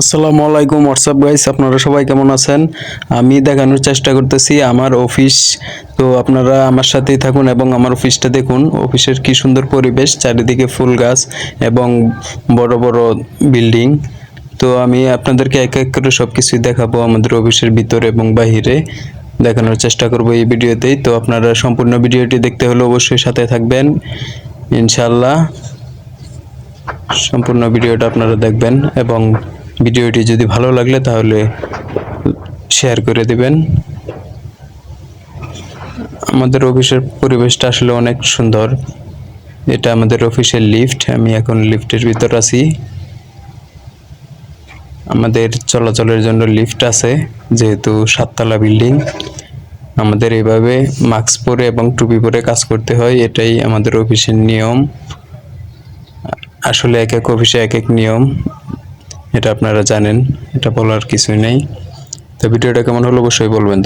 আসসালামু আলাইকুম WhatsApp guys আপনারা সবাই কেমন আছেন? আমি দেখানোর চেষ্টা করতেছি আমার অফিস তো আপনারা আমার সাথেই থাকুন এবং আমার অফিসটা দেখুন। অফিসের কি সুন্দর পরিবেশ, চারিদিকে ফুল গাছ এবং বড় বড় বিল্ডিং তো আমি আপনাদেরকে এক এক করে সব কিছুই দেখাবো আমাদের অফিসের ভিতরে এবং বাহিরে। দেখানোর চেষ্টা করব এই ভিডিওতেই। তো আপনারা সম্পূর্ণ ভিডিওটি দেখতে হলে অবশ্যই সাথে থাকবেন। ইনশাল্লাহ সম্পূর্ণ ভিডিওটা আপনারা দেখবেন এবং ভিডিওটি যদি ভালো লাগলে তাহলে শেয়ার করে দিবেন। আমাদের অফিসের পরিবেশটা আসলে অনেক সুন্দর। এটা আমাদের অফিসের লিফট আমি এখন লিফটের ভিতর আছি। আমাদের চলাচলের জন্য লিফট আছে, যেহেতু সাততলা বিল্ডিং। আমাদের এভাবে মাস্ক পরে এবং টুপি পরে কাজ করতে হয়, এটাই আমাদের অফিসের নিয়ম। আসলে এক এক অফিসে এক এক নিয়ম। এটা আপনারা জানেন এটা বলার কিছুই নেই। তো ভিডিওটা কেমন হলো অবশ্যই বলবেন।